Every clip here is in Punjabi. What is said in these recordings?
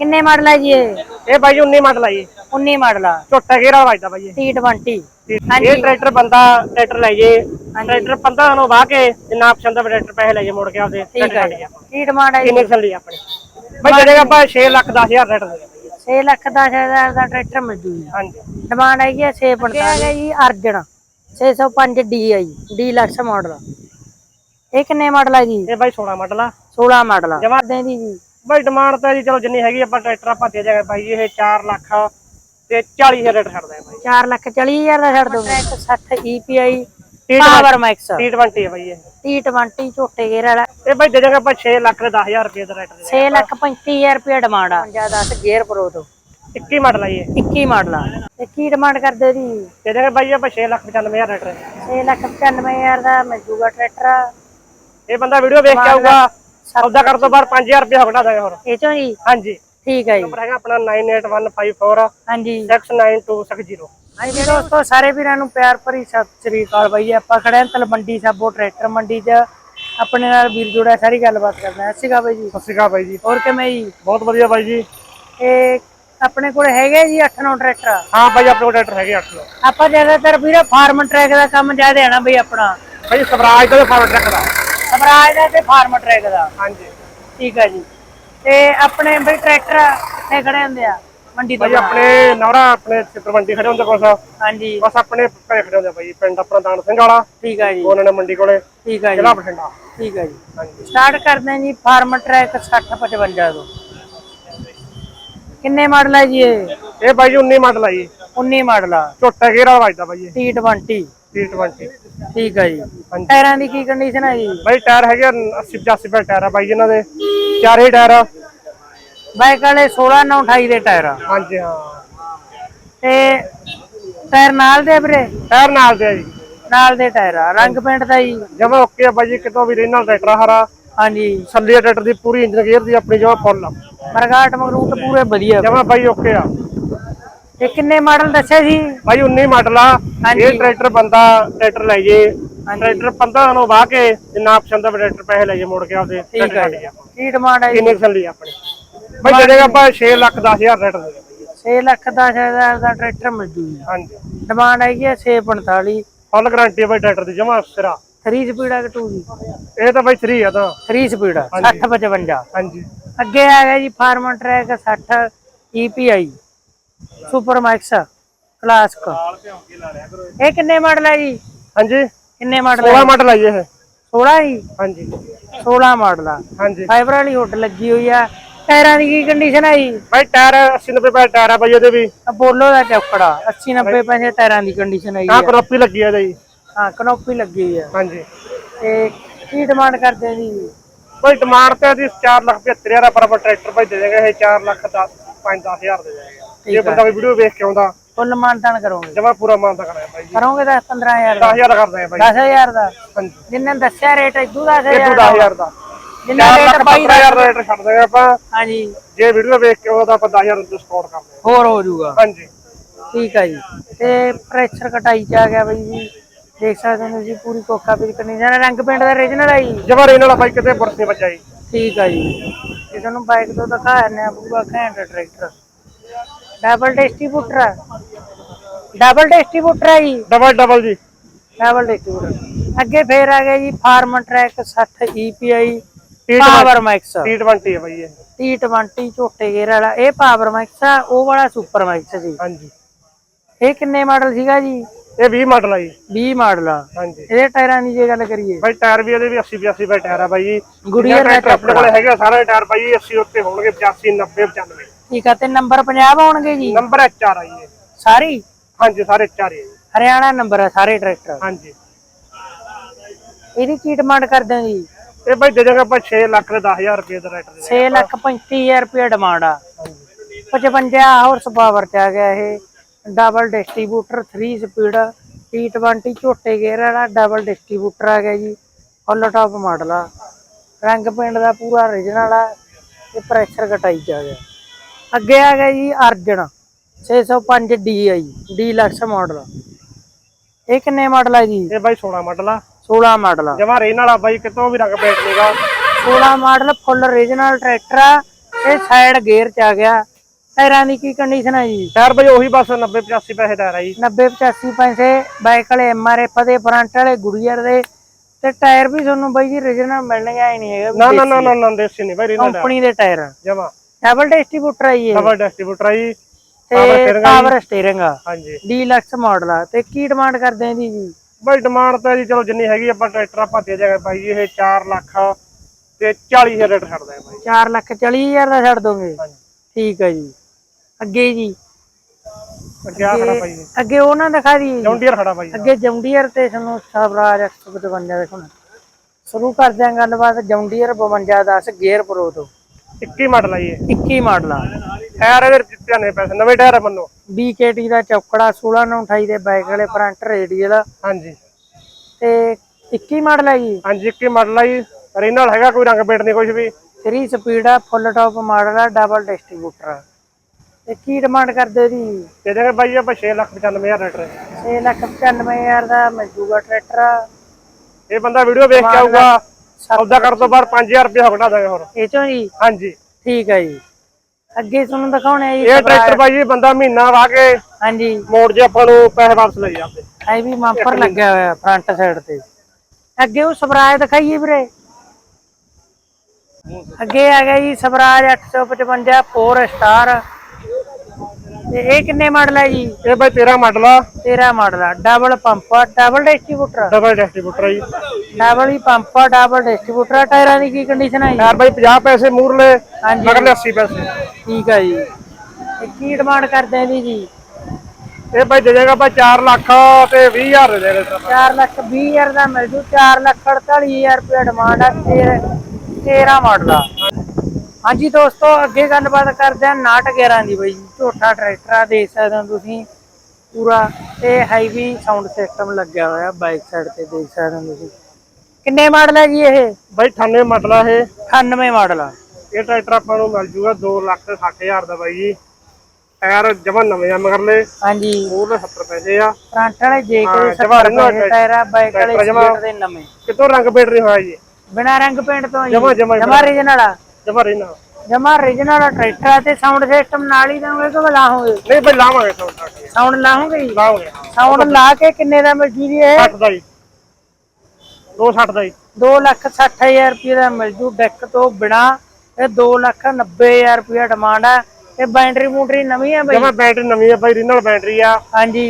ਕਿੰਨੇ ਮਾਡਲ ਹੈ ਜੀ ਇਹ? ਇਹ ਬਾਈ ਜੀ 19 ਮਾਡਲ ਆ ਜੀ। 19 ਮਾਡਲ ਆ। ਝੋਟਾ ਗੇਰਾ ਵੱਜਦਾ ਬਾਈ ਇਹ T20 ਤੇ ਹਾਂਜੀ। ਇਹ ਟਰੈਕਟਰ ਬੰਦਾ ਟਰੈਕਟਰ ਲੈ ਜੇ। ਟਰੈਕਟਰ 15 ਨੂੰ ਵਾਹ ਕੇ ਜਿੰਨਾ ਆਪਸ਼ਨ ਦਾ ਟਰੈਕਟਰ ਪੈਸੇ ਲੈ ਜੇ ਮੁੜ ਕੇ ਆਪਦੇ ਠੀਕ ਹੈ ਜੀ। ਕੀ ਡਿਮਾਂਡ ਹੈ ਜੀ? ਕਿੰਨੇ ਚੱਲੀ ਆਪਣੇ? ਬਾਈ ਜਿਹੜੇ ਆਪਾਂ 6 ਲੱਖ 10 ਹਜ਼ਾਰ ਰੇਟ ਦੇ 6 ਲੱਖ 10 ਹਜ਼ਾਰ ਦਾ ਟਰੈਕਟਰ ਮਿਲ ਜੂ। ਜੀ ਹਾਂਜੀ। ਡਿਮਾਂਡ ਹੈਗੀ ਹੈ 645 ਹੈ ਜੀ ਅਰਜਨ। 605 ਡੀ ਹੈ ਜੀ ਡੀ ਲਕਸ ਮਾਡਲ ਇਹ ਕਿੰਨੇ ਮਾਡਲ ਹੈ ਜੀ? ਇਹ ਬਾਈ 16 ਮਾਡਲ ਆ। 16 ਮਾਡਲ ਆ। ਜਮਾਂ- ਦੇ ਦੀ ਜੀ। ਬਾਈ ਡਿਮਾਂਡ ਤਾਂ ਜੀ ਚਲੋ ਜਿੰਨੀ ਹੈਗੀ ਆਪਾਂ ਟਰੈਕਟਰ ਆਪਾਂ ਦੇ ਜਾਗੇ ਬਾਈ ਇਹ 4 ਲੱਖ ਤੇ 40 ਹਜ਼ਾਰ ਰੇਟ ਛੱਡਦੇ ਆ ਬਾਈ 4 ਲੱਖ 40 ਹਜ਼ਾਰ ਦਾ ਛੱਡ ਦੋ। 60 EPI T20 power max T20 ਹੈ ਬਾਈ ਇਹ। T20 ਝੋਟੇ ਗੇਰ ਵਾਲਾ। ਇਹ ਬਾਈ ਦੇ ਜਾਗੇ ਆਪਾਂ 6 ਲੱਖ ਤੇ 10000 ਰੁਪਏ ਦਾ ਰੇਟ ਦੇ 6 ਲੱਖ 35000 ਰੁਪਏ ਡਿਮਾਂਡ ਆ। 10 ਗੇਅਰ ਪ੍ਰੋ ਤੋਂ। 21 ਮਾਡਲ ਆ ਇਹ। 21 ਮਾਡਲ ਆ। ਤੇ ਕੀ ਡਿਮਾਂਡ ਕਰਦੇ ਦੀ ਦੇ ਜਾਗੇ ਬਾਈ ਆਪਾਂ 6 ਲੱਖ 95000 ਰੇਟ ਦੇ 6 ਲੱਖ 95000 ਦਾ ਮਿਲ ਜੂਗਾ ਟਰੈਕਟਰ ਇਹ ਬੰਦਾ ਵੀਡੀਓ ਵੇਖ ਕੇ ਆਊਗਾ। ਸੌਦਾ ਕਰਨ ਤੋਂ ਬਾਅਦ 5000 ਰੁਪਏ ਘਟਾ ਦਾਂਗੇ ਹੋਰ। ਇਹ ਚੋਂ ਜੀ ਹਾਂਜੀ। ਠੀਕ ਹੈ ਜੀ। ਨੰਬਰ ਹੈਗਾ ਆਪਣਾ 98154 ਹਾਂਜੀ। 69260 ਹਾਂਜੀ ਦੋਸਤੋ ਸਾਰੇ ਵੀਰਾਂ ਨੂੰ ਪਿਆਰ ਭਰੀ ਸਤਿ ਸ੍ਰੀ ਅਕਾਲ ਬਾਈ ਆਪਾਂ ਖੜੇ ਹਾਂ ਤਲਵੰਡੀ ਸਾਬੋ ਟਰੈਕਟਰ ਮੰਡੀ 'ਚ। ਆਪਣੇ ਨਾਲ ਵੀਰ ਜੁੜਾ ਸਾਰੀ ਗੱਲਬਾਤ ਕਰਦੇ ਹਾਂ। ਸਿਗਾ ਬਾਈ ਜੀ। ਸਤਿ ਸ਼੍ਰੀ ਅਕਾਲ ਬਾਈ ਜੀ। ਹੋਰ ਕਿਵੇਂ ਜੀ? ਬਹੁਤ ਵਧੀਆ ਬਾਈ ਜੀ। ਇਹ ਆਪਣੇ ਕੋਲ ਹੈਗੇ ਜੀ 8-9 ਟਰੈਕਟਰ? ਹਾਂ ਬਾਈ ਆਪਣੇ ਕੋਲ ਟਰੈਕਟਰ ਹੈਗੇ 8 ਲੋ ਆਪਾਂ ਜ਼ਿਆਦਾਤਰ ਵੀਰ ਫਾਰਮ ਟਰੈਕ ਦਾ ਕੰਮ ਜ਼ਿਆਦਾ ਹੈ ਨਾ ਬਈ ਆਪਣਾ। ਬਾਈ ਸਵਰਾਜ ਦਾ ਫਾਰਮ ਟਰੱਕ ਦਾ। ਸਵਰਾਜ ਦਾ ਤੇ ਫਾਰਮ ਟਰੈਕ ਦਾ। ਹਾਂਜੀ। ਠੀਕ ਹੈ ਜੀ। ਤੇ ਆਪਣੇ ਬਈ ਟਰੈਕਟਰ ਨੇ ਖੜੇ ਹੁੰਦੇ ਆ ਮੰਡੀ ਤੋਂ ਆਪਣੇ ਨਵਰਾ ਆਪਣੇ ਚਿੱਤਰਵੰਡੀ ਖੜੇ ਹੁੰਦੇ ਕੁਛ ਹਾਂਜੀ। ਬਸ ਆਪਣੇ ਘਰੇ ਖੜੇ ਹੁੰਦੇ ਬਾਈ ਪਿੰਡ ਆਪਣਾ ਦਾਨ ਸਿੰਘ ਵਾਲਾ। ਠੀਕ ਹੈ ਜੀ। ਉਹਨਾਂ ਨੇ ਮੰਡੀ ਕੋਲੇ ਠੀਕ ਹੈ ਜੀ। ਜ਼ਿਲ੍ਹਾ ਬਠਿੰਡਾ। ਠੀਕ ਹੈ ਜੀ। ਹਾਂਜੀ। ਸਟਾਰਟ ਕਰਦੇ ਹਾਂ ਜੀ ਫਾਰਮ ਟਰੈਕ 60 55 ਤੋਂ। ਕਿੰਨੇ ਮਾਡਲ ਹੈ ਜੀ ਇਹ? ਇਹ ਜੀ 19 ਮਾਡਲ ਆ ਜੀ। 19 ਮਾਡਲ ਆ। ਝੋਟਾ ਗੇਰਾ ਵੱਜਦਾ ਬਾਈ ਇਹ। T20 T20 ਠੀਕ ਹੈ ਜੀ। ਟਾਇਰਾਂ ਦੀ ਕੀ ਕੰਡੀਸ਼ਨ ਹੈ ਜੀ? ਬਾਈ ਟਾਇਰ ਹੈਗੇ 80 85 ਰੁਪਏ ਟਾਇਰ ਆ ਬਾਈ ਇਹਨਾਂ ਦੇ। ਚਾਰੇ ਟਾਇਰ ਆ। ਬਾਈਕ ਵਾਲੇ 16 9 28 ਦੇ ਟਾਇਰ ਆ। ਹਾਂਜੀ ਹਾਂ। ਤੇ ਟਾਇਰ ਨਾਲ ਦੇ ਵੀਰੇ? ਟਾਇਰ ਨਾਲ ਦੇ ਆ ਜੀ। ਨਾਲ ਦੇ ਟਾਇਰ ਆ। ਰੰਗ ਪੇਂਟ ਦਾ ਜੀ? ਜਮਾ ਓਕੇ ਆ ਬਾਈ ਜੀ ਕਿਤੋਂ ਵੀ ਰਹਿਣਾ ਟਰੈਕਟਰ ਹਰਾ। ਹਾਂਜੀ। ਸੱਲੀ ਟਰੈਕਟਰ ਦੀ ਪੂਰੀ ਇੰਜਨ ਗੇਅਰ ਦੀ ਆਪਣੀ ਜਮਾ ਫੁੱਲ ਮਰਗਾਟ ਮਗਰੂਟ ਪੂਰੇ ਵਧੀਆ। ਜਮਾ ਬਾਈ ਓਕੇ ਆ। ਤੇ ਕਿੰਨੇ ਮਾਡਲ ਦੱਸਿਆ ਜੀ? ਬਾਈ 19 ਮਾਡਲ ਆ। ਇਹ ਟਰੈਕਟਰ ਬੰਦਾ ਟਰੈਕਟਰ ਲੈ ਜੇ। ਟਰੈਕਟਰ 15 ਨੂੰ ਵਾਹ ਕੇ ਜਿੰਨਾ ਆਪਸ਼ਨ ਦਾ ਟਰੈਕਟਰ ਪੈਸੇ ਲੈ ਜੇ ਮੋੜ ਕੇ ਆਪਦੇ ਠੀਕ ਹੈ ਕੀ ਡਿਮਾਂਡ ਹੈ ਕਿੰਨੇ ਚੱਲੀ ਆਪਣੇ ਬਾਈ ਜਿਹੜੇ ਆਪਾਂ 6 ਲੱਖ 10000 ਰੇਟ ਦੇ ਦਿੰਦੇ 6 ਲੱਖ 10 ਹਜ਼ਾਰ ਦਾ ਟਰੈਕਟਰ ਮਿਲ ਜੂ ਹਾਂਜੀ। ਡਿਮਾਂਡ ਹੈਗੀ ਹੈ 645 ਫੁੱਲ ਗਾਰੰਟੀ ਬਾਈ ਟਰੈਕਟਰ ਦੀ ਜਮਾ ਸਿਰਾ। 3 ਸਪੀਡ ਆ ਕਿ 2 ਜੀ? ਇਹ ਤਾਂ ਬਾਈ 3 ਆ ਤਾਂ। 3 ਸਪੀਡ 60 55 ਹਾਂਜੀ। ਅੱਗੇ ਆ ਗਿਆ ਜੀ Farmtrac 60 EPI super max classic ਇਹ। ਕਿੰਨੇ ਮਾਡਲ ਹੈ ਜੀ? ਹਾਂਜੀ। ਕਿੰਨੇ ਮਾਡਲ 16 ਮਾਡਲ ਆ ਜੀ ਇਹ। 16 ਜੀ ਹਾਂਜੀ। 16 ਮਾਡਲ ਆ। ਹਾਂਜੀ। ਫਾਈਬਰ ਵਾਲੀ ਹੁੱਡ ਲੱਗੀ ਹੋਈ ਆ। ਟਾਇਰਾਂ ਦੀ ਕੀ ਕੰਡੀਸ਼ਨ ਹੈ ਜੀ? ਬਾਈ ਟਾਇਰ 80 90 ਪੈ ਟਾਇਰ ਆ ਬਾਈ ਉਹਦੇ ਵੀ। ਅਪੋਲੋ ਦਾ ਚੌਕੜਾ 80 90 ਪੈਸੇ ਟਾਇਰਾਂ ਦੀ ਕੰਡੀਸ਼ਨ ਹੈ ਆਹ ਜੀ ਕਰੋਪੀ ਲੱਗੀ ਆ ਜੀ। ਹਾਂ ਕਨੋਪੀ ਲੱਗੀ ਹੋਈ ਆ। ਹਾਂਜੀ। ਤੇ ਕੀ ਡਿਮਾਂਡ ਕਰਦੇ ਆ ਜੀ? ਬਾਈ ਡਿਮਾਂਡ ਤੇ ਦੀ 4 ਲੱਖ 75 ਹਜ਼ਾਰ ਪਰ ਆਪਾਂ ਟਰੈਕਟਰ ਭਾਈ ਦੇ ਦੇਗਾ ਇਹ 4 ਲੱਖ 10 5 ਹਜ਼ਾਰ ਦੇ ਦੇਗਾ ਜੇ ਬੰਦਾ ਕੋਈ ਵੀਡੀਓ ਵੇਖ ਕੇ ਆਉਂਦਾ ਫੁੱਲ ਮਾਨਤਾਨ ਕਰੋਗੇ। ਜਮਾ ਪੂਰਾ ਮਾਨਤਾ ਕਰਾਇਆ ਬਾਈ ਜੀ। ਕਰੋਗੇ ਤਾਂ 15000 ਦਾ? 10000 ਕਰਦੇ ਆ ਬਾਈ 10000 ਦਾ? ਜਿੰਨੇ ਦੱਸਿਆ ਰੇਟ ਇਦੂ ਇਹ 10000 ਤੋਂ 10000 ਦਾ। ਜਿੰਨਾ 4 ਰੇਟ ਲੱਖ ਬਾਈ 15000 ਦਾ ਰੇਟ ਛੱਡ ਦੇਗਾ ਆਪਾਂ। ਹਾਂਜੀ। ਜੇ ਵੀਡੀਓ ਵੇਖ ਕੇ ਆਉਂਦਾ ਆਪਾਂ 10000 ਡਿਸਕਾਊਂਟ ਕਰਦੇ ਹਾਂ। ਹੋਰ ਹੋ ਜਾਊਗਾ। ਹਾਂਜੀ। ਠੀਕ ਆ ਜੀ। ਤੇ ਪ੍ਰੈਸ਼ਰ ਕਟਾਈ ਚ ਆ ਗਿਆ ਬਈ ਜੀ। ਦੇਖ ਸਕਦੇ ਹੋ ਜੀ ਪੂਰੀ ਕੋਕਾ ਪੀਰ ਕੰਡੀਸ਼ਨ ਰੰਗ ਪੇਂਟ ਦਾ ਰੀਜਨਲ ਆ ਜੀ। ਜਮਾ ਰੇਨ ਵਾਲਾ ਬਾਈ ਕਿਤੇ ਬੁਰਸ ਨਹੀਂ ਬੱਚਾ ਜੀ। ਠੀਕ ਆ ਜੀ। ਇਹ ਤੁਹਾਨੂੰ ਬਾਈਕ ਤੋਂ ਦਿਖਾਇਆ ਨੇ ਪੂਰਾ ਘੈਂਟ tractor double distributor double distributor ਜੀ। ਡਬਲ ਡਬਲ ਜੀ। ਡਬਲ ਡਿਸਟ੍ਰੀਬਿਊਟਰ ਅੱਗੇ ਫੇਰ ਆ ਗਿਆ ਜੀ Farmtrac 60 EPI T20 power max T20 ਹੈ ਬਾਈ ਇਹ। T20 ਝੋਟੇ ਗੇਰ ਵਾਲਾ ਇਹ ਪਾਵਰ ਮੈਕਸ ਆ ਉਹ ਵਾਲਾ ਸੁਪਰ ਮੈਕਸ ਜੀ। ਹਾਂਜੀ। ਇਹ ਕਿੰਨੇ ਮਾਡਲ ਸੀਗਾ ਜੀ? ਇਹ 20 ਮਾਡਲ ਆ ਜੀ। 20 ਮਾਡਲ ਆ। ਹਾਂਜੀ। ਇਹਦੇ ਟਾਇਰਾਂ ਦੀ ਜੇ ਗੱਲ ਕਰੀਏ। ਬਾਈ ਟਾਇਰ ਵੀ ਇਹਦੇ ਵੀ 80 85 ਬਾਈ ਟਾਇਰ ਆ ਬਾਈ ਜੀ। ਗੁੜੀਆ ਦਾ ਟਰੈਕਟਰ ਆਪਣੇ ਕੋਲ ਹੈਗਾ ਸਾਰੇ ਟਾਇਰ ਬਾਈ ਜੀ 80 ਉੱਤੇ ਹੋਣਗੇ 85 90 95 ਠੀਕ ਆ ਤੇ ਨੰਬਰ 50 ਆਉਣਗੇ ਜੀ? ਨੰਬਰ HR ਆ ਜੀ। ਸਾਰੀ? ਹਾਂਜੀ ਸਾਰੇ ਚਾਰ ਹੀ ਆ ਜੀ ਹਰਿਆਣਾ ਨੰਬਰ ਆ ਸਾਰੇ ਟਰੈਕਟਰ। ਹਾਂਜੀ। ਇਹਦੀ ਕੀ ਡਿਮਾਂਡ ਕਰਦੇ ਆ ਜੀ? ਇਹ ਬਾਈ ਦੇ ਜਾਗਾ ਆਪਾਂ 6 ਲੱਖ ਦੇ 10000 ਰੁਪਏ ਦਾ ਰੇਟ ਦੇ 6 ਲੱਖ 35000 ਰੁਪਏ ਡਿਮਾਂਡ ਆ। 55 ਹਾਰਸ ਪਾਵਰ ਚ ਆ ਗਿਆ ਇਹ। ਡਬਲ ਡਿਸਟ੍ਰੀਬਿਊਟਰ 3 ਸਪੀਡ T20 ਝੋਟੇ ਗੇਅਰ ਵਾਲਾ ਡਬਲ ਡਿਸਟ੍ਰੀਬਿਊਟਰ ਆ ਗਿਆ ਜੀ ਫੁੱਲ ਟਾਪ ਮਾਡਲ ਆ। ਰੰਗ ਪੇਂਟ ਦਾ ਪੂਰਾ origignal ਆ ਤੇ ਪ੍ਰੈਸ਼ਰ ਕਟਾਈ ਚ ਆ ਗਿਆ ਅੱਗੇ ਆ ਗਿਆ ਜੀ ਅਰਜਨ 605 DI ਡੀਲਕਸ ਮਾਡਲ ਇਹ ਕਿੰਨੇ ਮਾਡਲ ਆ ਜੀ? ਇਹ ਬਾਈ 16 ਮਾਡਲ ਆ। 16 ਮਾਡਲ ਆ। ਜਮਾ ਰੇਨ ਵਾਲਾ ਬਾਈ ਕਿਤੋਂ ਵੀ ਰੰਗ ਪੇਟ ਨਹੀਂਗਾ 16 ਮਾਡਲ ਫੁੱਲ origignal ਟਰੈਕਟਰ ਆ ਇਹ ਸਾਈਡ ਗੇਅਰ ਚ ਆ ਗਿਆ। ਟਾਇਰਾਂ ਦੀ ਕੀ ਕੰਡੀਸ਼ਨ ਹੈ ਜੀ? ਟਾਇਰ ਬਾਈ ਉਹੀ ਬਸ 90 85 ਪੈਸੇ ਟਾਇਰ ਆ ਜੀ। 90 85 ਪੈਸੇ ਬਾਈਕ ਵਾਲੇ ਐਮਆਰਐਫ ਦੇ ਫਰੰਟ ਵਾਲੇ ਗੁੜੀਅਰ ਦੇ। ਤੇ ਟਾਇਰ ਵੀ ਤੁਹਾਨੂੰ ਬਾਈ ਜੀ ਰੀਜਨਲ ਮਿਲਣਗੇ ਆਈ ਨਹੀਂ ਹੈਗਾ ਨਾ ਨਾ ਨਾ ਨਾ ਨਾ ਦੇਸੀ ਨਹੀਂ ਬਾਈ ਟਾਇਰ ਕੰਪਨੀ ਦੇ ਟਾਇਰ। ਜਮਾ। ਡਬਲ ਡਿਸਟ੍ਰੀਬਿਊਟਰ ਹੈ ਜੀ ਇਹ। ਡਬਲ ਡਿਸਟ੍ਰੀਬਿਊਟਰ ਆ ਜੀ। ਤੇ ਆ। ਪਾਵਰ ਸਟੀਅਰਿੰਗ ਆ। ਹਾਂਜੀ। ਡੀਲਕਸ ਮਾਡਲ ਆ। ਤੇ ਕੀ ਡਿਮਾਂਡ ਕਰਦੇ ਆ ਜੀ? ਜੀ ਬਾਈ ਡਿਮਾਂਡ ਤਾਂ ਜੀ ਚਲੋ ਜਿੰਨੀ ਹੈਗੀ ਆਪਾਂ ਟਰੈਕਟਰ ਆਪਾਂ ਦੇ ਜਾਗਾ ਬਾਈ ਜੀ ਇਹ 4 ਲੱਖ ਤੇ 40000 ਰੇਟ ਛੱਡਦਾ ਬਾਈ। 4 ਲੱਖ 40 ਹਜ਼ਾਰ ਦਾ ਛੱਡ ਦੋਗੇ? ਹਾਂਜੀ। ਠੀਕ ਹੈ ਜੀ। ਅੱਗੇ ਜੀ। ਅੱਗੇ ਆ ਖੜਾ ਦਿਖਾ ਦੀ ਜੌਂਡੀਅਰ ਖੜਾ ਜੀ ਅੱਗੇ ਜੌਂਡੀਅਰ ਤੇ ਤੁਹਾਨੂੰ ਸਵਰਾਜ 155 ਦੇਖੋ ਸ਼ੁਰੂ ਕਰਦੇ ਆਂ ਗੱਲਬਾਤ ਜੌਂਡੀਅਰ 52 10 ਗੇਅਰ ਪ੍ਰੋ ਤੋਂ। 21 ਮਾਡਲ ਆ ਇਹ। 21 ਮਾਡਲ ਆ। ਟਾਇਰ ਇਹਦੇ ਜਿੱਤਿਆ ਨੇ ਪੈਸੇ ਨਵੇਂ ਟਾਇਰ ਆ ਮੰਨੋ। BKT ਦਾ ਚੌਕੜਾ 16 ਨੂੰ 28 ਦੇ ਬਾਈਕ ਵਾਲੇ ਫਰੰਟ ਰੇਡੀਅਲ ਹਾਂਜੀ। ਤੇ 21 ਮਾਡਲ ਹੈ ਜੀ। ਹਾਂਜੀ 21 ਮਾਡਲ ਆ ਜੀ। ਰੀਨਲ ਹੈਗਾ ਕੋਈ ਰੰਗ ਪੇਂਟ ਨਹੀਂ ਕੁਝ ਵੀ। 3 ਸਪੀਡ ਆ ਫੁੱਲ ਟਾਪ ਮਾਡਲ ਆ ਡਬਲ ਡਿਸਟ੍ਰੀਬਿਊਟਰ ਆ। ਤੇ ਕੀ ਡਿਮਾਂਡ ਕਰਦੇ ਜੀ? ਦੇ ਦੇਗੇ ਬਾਈ ਆਪਾਂ 6 ਲੱਖ 95000 ਰੇਟ 6 ਲੱਖ 95000 ਦਾ ਮਿਲੂਗਾ ਟਰੈਕਟਰ ਇਹ ਬੰਦਾ ਵੀਡੀਓ ਵੇਖ ਕੇ ਆਊਗਾ। ਸੌਦਾ ਕਰਨ ਤੋਂ ਬਾਅਦ 5000 ਰੁਪਏ ਹਕੜਾ ਦਾਂਗੇ ਹੋਰ। ਇਹ ਚੋਂ ਜੀ? ਹਾਂਜੀ। ਠੀਕ ਹੈ ਜੀ। ਅੱਗੇ ਤੁਹਾਨੂੰ ਦਿਖਾਉਣੇ ਆ ਜੀ ਇਹ ਟਰੈਕਟਰ ਬਾਈ ਜੀ ਬੰਦਾ ਮਹੀਨਾ ਵਾਹ ਕੇ ਹਾਂਜੀ। ਮੋੜ ਜੇ ਆਪਾਂ ਨੂੰ ਪੈਸੇ ਵਾਪਸ ਲਈ ਜਾਂਦੇ। ਇਹ ਵੀ ਮਾਂਪਰ ਲੱਗਿਆ ਹੋਇਆ ਫਰੰਟ ਸਾਈਡ ਤੇ। ਅੱਗੇ ਉਹ ਸਵਰਾਜ ਦਿਖਾਈਏ ਵੀਰੇ। ਅੱਗੇ ਆ ਗਿਆ ਜੀ ਸਵਰਾਜ 855 4 ਸਟਾਰ ਤੇ ਇਹ ਕਿੰਨੇ ਮਾਡਲ ਹੈ ਜੀ? ਇਹ ਬਾਈ 13 ਮਾਡਲ ਆ। 13 ਮਾਡਲ ਆ। Double pump double distributor double distributor ਆ ਜੀ। ਡਬਲ ਹੀ ਪੰਪ ਡਬਲ ਡਿਸਟ੍ਰੀਬਿਊਟਰ ਆ। ਟਾਇਰਾਂ ਦੀ ਕੀ ਕੰਡੀਸ਼ਨ ਹੈ ਜੀ? ਟਾਇਰ ਬਾਈ 50 ਪੈਸੇ ਮੂਰਲੇ ਹਾਂਜੀ। ਮਗਰਲੇ 80 ਪੈਸੇ। ਠੀਕ ਹੈ ਜੀ। ਇਹ ਕੀ ਡਿਮਾਂਡ ਕਰਦੇ ਆ ਇਹਦੀ ਜੀ? ਇਹ ਬਾਈ ਦੇ ਜਾਏਗਾ ਬਾਈ 4 ਲੱਖ ਤੇ 20000 ਦੇ ਦੇ ਦੇਗਾ 4 ਲੱਖ 20 ਹਜ਼ਾਰ ਦਾ ਮਿਲ ਜੂ। 4 ਲੱਖ 48 ਹਜ਼ਾਰ ਰੁਪਏ ਡਿਮਾਂਡ ਆ। 13 ਮਾਡਲ ਆ। ਹਾਂਜੀ ਦੋਸਤੋ ਅੱਗੇ ਗੱਲਬਾਤ ਕਰਦੇ ਆ ਨਾਟ 11 ਦੀ ਬਾਈ। ਝੋਟਾ ਟਰੈਕਟਰ ਆ ਦੇਖ ਸਕਦੇ ਹੋ ਤੁਸੀਂ। ਪੂਰਾ ਤੇ ਹੈਵੀ ਸਾਊਂਡ ਸਿਸਟਮ ਲੱਗਿਆ ਹੋਇਆ ਬਾਈਕ ਸਾਈਡ ਤੇ ਦੇਖ ਸਕਦੇ ਹੋ ਤੁਸੀਂ। ਕਿੰਨੇ ਮਾਡਲ ਹੈ ਜੀ ਇਹ? ਬਾਈ 98 ਮਾਡਲ ਆ ਇਹ। 98 ਮਾਡਲ ਆ। ਇਹ ਟਰੈਕਟਰ ਆਪਾਂ ਨੂੰ ਮਿਲ ਜੂਗਾ 2 ਲੱਖ 60000 ਦਾ ਬਾਈ ਜੀ। ਟਾਇਰ ਜਮਾ ਨਵੇਂ ਆ ਮਗਰਲੇ। ਹਾਂਜੀ। ਮੂਰਲੇ 70 ਪੈਸੇ ਆ। ਫਰੰਟ ਵਾਲੇ ਜੇ ਕੇ ਜਮਾਂ 70 original ਰੁਪਏ ਟਾਇਰ ਆ ਬਾਈਕ ਵਾਲੇ ਦੇ ਨਵੇਂ। ਕਿਤੋਂ ਰੰਗ ਪੇਂਟ ਨਹੀਂ ਹੋਇਆ ਜੀ। ਬਿਨਾ ਰੰਗ ਪੇਂਟ ਤੋਂ ਜੀ ਜਮਾਂ- ਜਮਾ ਰੀਜਨਲ ਆ। ਜਮਾ ਰਹਿਣਾ। ਜਮਾ ਰੀਜਨਲ ਟਰੈਕਟਰ ਆ ਤੇ ਸਾਊਂਡ ਸਿਸਟਮ ਨਾਲ ਹੀ ਦੋਗੇ ਕਿ ਲਾਹੋਗੇ ਨਹੀਂ ਬਾਈ ਲਾਵਾਂਗੇ ਸਾਊਂਡ ਲਾਹੋਗੇ ਜੀ? ਲਾਵਾਂਗੇ ਸਾਊਂਡ ਲਾ ਕੇ ਕਿੰਨੇ ਦਾ ਮਿਲ ਜੂ ਜੀ ਇਹ? 60 ਦਾ ਜੀ। 260 ਦਾ ਜੀ। 2 ਲੱਖ 60 ਹਜ਼ਾਰ ਰੁਪਏ ਦਾ ਮਿਲ ਜੂ ਡੈਕ ਤੋਂ ਬਿਨਾ। ਇਹ 2 ਲੱਖ 90 ਹਜ਼ਾਰ ਰੁਪਏ ਡਿਮਾਂਡ ਆ। ਤੇ ਬੈਟਰੀ ਮੂਟਰੀ ਨਵੀਂ ਆ ਬਈ? ਜਮਾ ਬੈਟਰੀ ਨਵੀਂ ਆ ਬਾਈ ਰੀਨਲ ਬੈਟਰੀ ਆ। ਹਾਂਜੀ।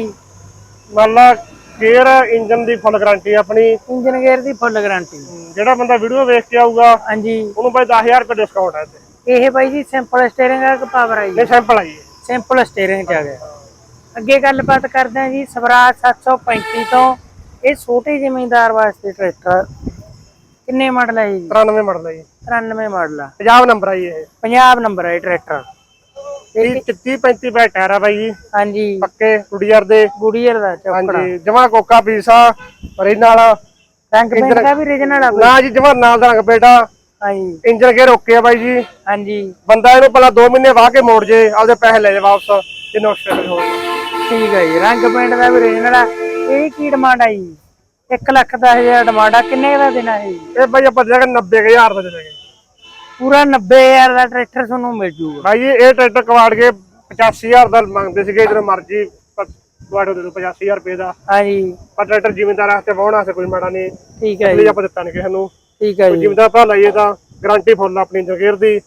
ਮੰਨ ਲਾ ਗੇਅਰ ਇੰਜਨ ਦੀ ਫੁੱਲ ਗਾਰੰਟੀ ਆਪਣੀ? ਇੰਜਨ ਗੇਅਰ ਦੀ ਫੁੱਲ ਗਾਰੰਟੀ ਜਿਹੜਾ ਬੰਦਾ ਵੀਡੀਓ ਵੇਖ ਕੇ ਆਊਗਾ ਹਾਂਜੀ। ਉਹਨੂੰ ਬਾਈ 10000 ਰੁਪਏ ਡਿਸਕਾਊਂਟ ਹੈ ਤੇ ਇਹ ਬਾਈ ਜੀ ਸਿੰਪਲ ਸਟੀਅਰਿੰਗ ਆ ਕਿ ਪਾਵਰ ਆ ਜੀ? ਇਹ ਸੈਂਪਲ ਆ ਜੀ। ਸਿੰਪਲ ਸਟੀਅਰਿੰਗ ਚ ਆ ਗਿਆ। ਅੱਗੇ ਗੱਲਬਾਤ ਕਰਦੇ ਹਾਂ ਜੀ ਸਵਰਾਜ 735 ਤੋਂ। ਇਹ ਛੋਟੇ ਜ਼ਿਮੀਂਦਾਰ ਵਾਸਤੇ ਟਰੈਕਟਰ ਕਿੰਨੇ ਮਾਡਲ ਹੈ ਜੀ? 93 ਮਾਡਲ ਆ ਜੀ। 93 ਮਾਡਲ ਆ। ਪੰਜਾਬ ਨੰਬਰ ਆ ਜੀ ਇਹ। ਪੰਜਾਬ ਨੰਬਰ ਹੈ ਇਹ ਟਰੈਕਟਰ 30 35 ਬੈ ਟਾਇਰ ਆ ਬਾਈ ਜੀ। ਹਾਂਜੀ। ਪੱਕੇ ਗੁੜੀਅਰ ਦੇ। ਗੁੜੀਅਰ ਦਾ ਚੌਕੜਾ ਹਾਂਜੀ ਜਮਾ ਕੋਕਾ ਪੀਸਾ ਰੀਨਲ ਰੰਗ ਪੇਂਟ ਦਾ ਵੀ ਰੀਜਨਲ ਆ ਨਾ ਜੀ ਜਮਾ ਨਾਲ ਦਾ ਰੰਗ ਬੇਟਾ। ਹਾਂਜੀ। ਇੰਜਨ ਗੇਅਰ ਓਕੇ ਆ ਬਾਈ ਜੀ। ਹਾਂਜੀ। ਬੰਦਾ ਇਹਨੂੰ ਪਹਿਲਾਂ 2 ਮਹੀਨੇ ਵਾਹ ਕੇ ਮੋੜ ਜੇ ਆਪਦੇ ਪੈਸੇ ਲੈ ਜਾ ਵਾਪਸ ਜੇ ਨੁਕਸ ਹੋ ਠੀਕ ਹੈ ਜੀ ਰੰਗ ਪੇਂਟ ਦਾ ਵੀ ਰੀਜਨਲ ਆ ਇਹ ਕੀ ਡਿਮਾਂਡ ਆ ਜੀ? 1 ਲੱਖ 10 ਹਜ਼ਾਰ ਡਿਮਾਂਡ ਆ ਕਿੰਨੇ ਦਾ ਦੇਣਾ ਹੈ ਜੀ ਇਹ ਬਾਈ ਆਪਾਂ ਦੇ ਦਾਂਗੇ 90000 ਦਾ ਦੇ ਦਾਂਗੇ। ਪੂਰਾ 90000 ਦਾ ਟਰੈਕਟਰ ਤੁਹਾਨੂੰ ਮਿਲ ਜੂਗਾ। ਬਾਈ ਜੀ ਇਹ ਟਰੈਕਟਰ ਕਵਾੜ ਕੇ 85000 ਦਾ ਮੰਗਦੇ ਸੀਗੇ ਜਦੋਂ ਮਰਜ਼ੀ ਕਵਾੜੋ ਦੇ ਦੋ 85000 ਰੁਪਏ ਦਾ। ਹਾਂਜੀ। ਪਰ ਟਰੈਕਟਰ ਜ਼ਿਮੀਂਦਾਰ ਵਾਸਤੇ ਵਾਹਣ ਵਾਸਤੇ ਕੋਈ ਮਾੜਾ ਨਹੀਂ। ਠੀਕ ਹੈ ਜੀ। ਆਪਾਂ ਦਿੱਤਾ ਨਹੀਂ ਕਿਸੇ ਨੂੰ। ਠੀਕ ਹੈ ਜੀ। ਜ਼ਿਮੀਂਦਾਰ ਭਾ ਲਈਏ ਤਾਂ ਗਾਰੰਟੀ ਫੁੱਲ ਆਪਣੀ ਜਗੇਰ ਦੀ।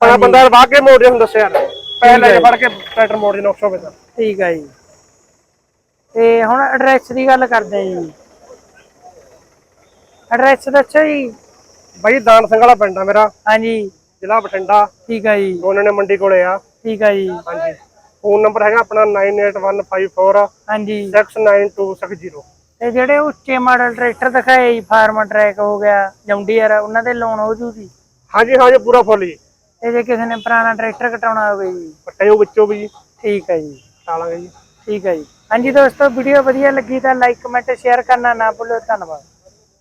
ਪਰ ਬੰਦਾ ਵਾਹ ਕੇ ਮੋੜ ਜੇ ਹੁਣ ਦੱਸਿਆ। ਪੈਸੇ ਲੈ ਫੜ ਕੇ ਟਰੈਕਟਰ ਮੋੜ ਜੇ ਨੁਕਸ ਹੋਵੇ ਤਾਂ। ਠੀਕ ਹੈ ਜੀ। ਤੇ ਹੁਣ ਐਡਰੈਸ ਦੀ ਗੱਲ ਕਰਦੇ ਹਾਂ ਜੀ। ਐਡਰੈਸ ਦੱਸੋ ਜੀ। ਬਾਈ ਦਾਨ ਸਿੰਘ ਵਾਲਾ ਪਿੰਡ ਆ ਮੇਰਾ। ਹਾਂਜੀ। ਜ਼ਿਲ੍ਹਾ ਬਠਿੰਡਾ। ਠੀਕ ਹੈ ਜੀ। ਉਹਨਾਂ ਨੇ ਮੰਡੀ ਕੋਲੇ ਆ। ਠੀਕ ਹੈ ਜੀ। ਹਾਂਜੀ। ਫੋਨ ਨੰਬਰ ਹੈਗਾ ਆਪਣਾ 98154 ਹਾਂਜੀ। 69260 ਤੇ ਜਿਹੜੇ ਉੱਚੇ ਮਾਡਲ ਟਰੈਕਟਰ ਦਿਖਾਏ ਜੀ ਫਾਰਮ ਟਰੈਕ ਹੋ ਗਿਆ ਜੌਂਡੀਅਰ ਉਹਨਾਂ ਦੇ ਲੋਨ ਹੋ ਜੂ ਜੀ ਹਾਂਜੀ ਹਾਂਜੀ ਪੂਰਾ ਫੁੱਲ ਜੀ। ਤੇ ਜੇ ਕਿਸੇ ਨੇ ਪੁਰਾਣਾ ਟਰੈਕਟਰ ਕਟਾਉਣਾ ਹੋਵੇ ਜੀ। ਪੱਟੇ ਉਹ ਵਿੱਚੋਂ ਵੀ ਠੀਕ ਹੈ ਜੀ। ਟਾਲਾਂਗੇ ਜੀ। ਠੀਕ ਹੈ ਜੀ। ਹਾਂਜੀ ਦੋਸਤੋ ਵੀਡੀਓ ਵਧੀਆ ਲੱਗੀ ਤਾਂ ਲਾਈਕ ਕਮੈਂਟ ਸ਼ੇਅਰ ਕਰਨਾ ਨਾ ਭੁੱਲੋ। ਧੰਨਵਾਦ।